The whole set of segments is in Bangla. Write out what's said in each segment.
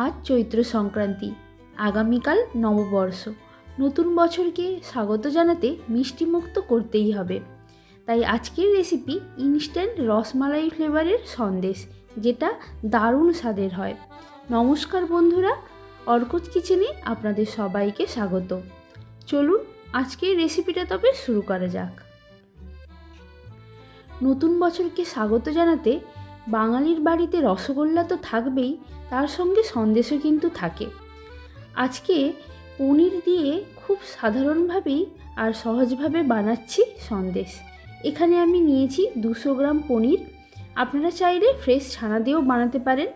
আজ চৈত্র সংক্রান্তি, আগামীকাল নববর্ষ। নতুন বছরকে স্বাগত জানাতে মিষ্টিমুখ তো করতেই হবে। তাই আজকের রেসিপি ইনস্ট্যান্ট রসমালাই ফ্লেভারের সন্দেশ, যেটা দারুণ স্বাদের হয়। নমস্কার বন্ধুরা, অর্কজ কিচেনে আপনাদের সবাইকে স্বাগত। চলুন আজকের রেসিপিটা তবে শুরু করা যাক। নতুন বছরকে স্বাগত জানাতে বাঙালির বাড়িতে রসগোল্লা তো থাকবেই, তার সঙ্গে সন্দেশও কিন্তু থাকে। আজকে পনির দিয়ে খুব সাধারণভাবেই আর সহজভাবে বানাচ্ছি সন্দেশ। এখানে আমি নিয়েছি দুশো গ্রাম পনির। আপনারা চাইলে ফ্রেশ ছানা দিয়েও বানাতে পারেন।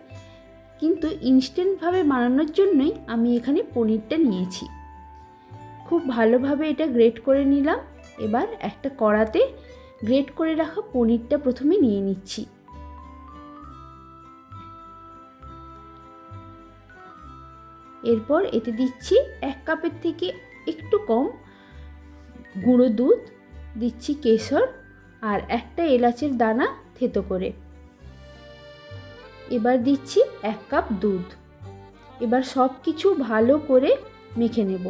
কিন্তু ইনস্ট্যান্টভাবে বানানোর জন্যই আমি এখানে পনিরটা নিয়েছি। খুব ভালোভাবে এটা গ্রেট করে নিলাম। এবার একটা কড়াতে গ্রেট করে রাখা পনিরটা প্রথমে নিয়ে নিচ্ছি। এরপর এতে দিচ্ছি এক কাপের থেকে একটু কম গুঁড়ো দুধ, দিচ্ছি কেশর আর একটা এলাচের দানা থেতো করে। এবার দিচ্ছি এক কাপ দুধ। এবার সব কিছু ভালো করে মেখে নেব।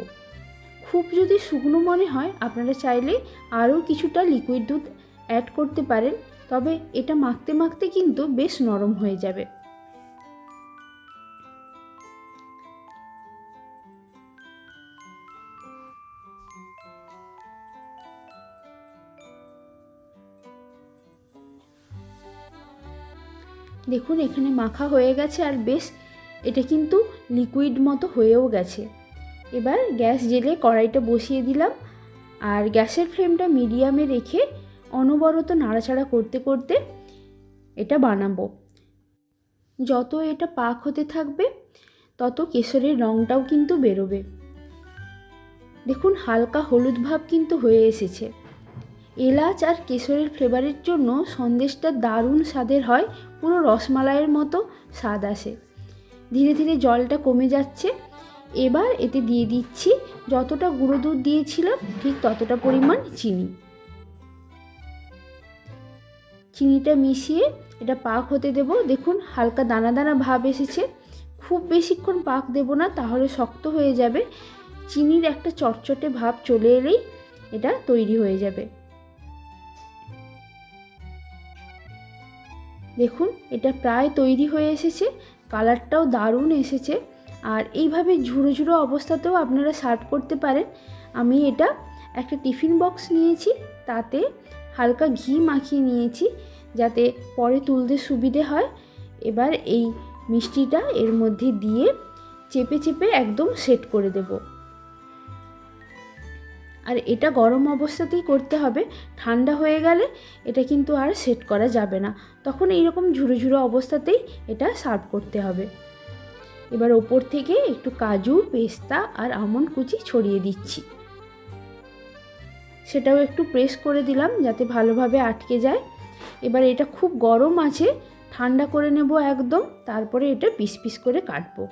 খুব যদি শুকনো মনে হয়, আপনারা চাইলে আরও কিছুটা লিকুইড দুধ অ্যাড করতে পারেন, তবে এটা মাখতে মাখতে কিন্তু বেশ নরম হয়ে যাবে। দেখুন, এখানে মাখা হয়ে গেছে আর বেশ, এটা কিন্তু লিকুইড মতো হয়েও গেছে। এবার গ্যাস জেলে কড়াইটা বসিয়ে দিলাম আর গ্যাসের ফ্লেমটা মিডিয়ামে রেখে অনবরত নাড়াচাড়া করতে করতে এটা বানাবো। যত এটা পাক হতে থাকবে, তত কেশরের রঙটাও কিন্তু বেরোবে। দেখুন, হালকা হলুদ ভাব কিন্তু হয়ে এসেছে। এলাচ আর কেশরের ফ্লেভারের জন্য সন্দেশটা দারুণ স্বাদের হয়, পুরো রসমালাইয়ের মতো স্বাদ আসে। ধীরে ধীরে জলটা কমে যাচ্ছে। এবার এতে দিয়ে দিচ্ছি যতটা গুঁড়ো দুধ দিয়েছিলাম, ঠিক ততটা পরিমাণ চিনি। চিনিটা মিশিয়ে এটা পাক হতে দেব। দেখুন, হালকা দানা দানা ভাব এসেছে। খুব বেশিক্ষণ পাক দেব না, তাহলে শক্ত হয়ে যাবে। চিনির একটা চটচটে ভাব চলে এলেই এটা তৈরি হয়ে যাবে। দেখুন, এটা প্রায় তৈরি হয়ে এসেছে, কালারটাও দারুণ এসেছে। আর এইভাবে ঝুড়ো ঝুড়ো অবস্থাতেও আপনারা সার্ভ করতে পারেন। আমি এটা একটা টিফিন বক্স নিয়েছি, তাতে হালকা ঘি মাখিয়ে নিয়েছি, যাতে পরে তুলতে সুবিধে হয়। এবার এই মিষ্টিটা এর মধ্যে দিয়ে চেপে চেপে একদম সেট করে দেব। আর এটা গরম অবস্থাতেই করতে হবে। ঠান্ডা হয়ে গেলে এটা কিন্তু আর সেট করা যাবে না। তখন এইরকম ঝুড়ো ঝুরো অবস্থাতেই এটা সার্ভ করতে হবে। এবার ওপর থেকে একটু কাজু, পেস্তা আর আমন্ড কুচি ছড়িয়ে দিচ্ছি। সেটাও একটু প্রেস করে দিলাম যাতে ভালোভাবে আটকে যায়। এবার এটা খুব গরম আছে, ঠান্ডা করে নেব একদম, তারপরে এটা পিস পিস করে কাটবো।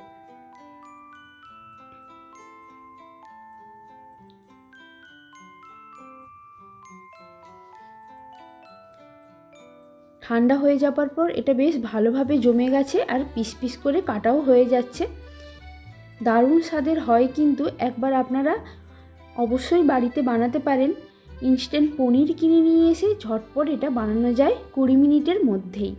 ঠান্ডা হয়ে যাবার পর এটা বেশ ভালোভাবে জমে গেছে আর পিস পিস করে কাটাও হয়ে যাচ্ছে। দারুণ স্বাদের হয় কিন্তু একবার আপনারা অবশ্যই বাড়িতে বানাতে পারেন। ইনস্ট্যান্ট পনির কিনে নিয়ে এসে ঝটপট এটা বানানো যায় কুড়ি মিনিটের মধ্যেই।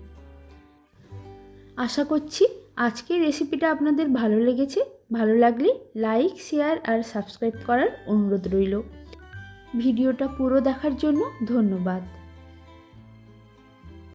আশা করছি আজকের রেসিপিটা আপনাদের ভালো লেগেছে। ভালো লাগলে লাইক, শেয়ার আর সাবস্ক্রাইব করার অনুরোধ রইল। ভিডিওটা পুরো দেখার জন্য ধন্যবাদ।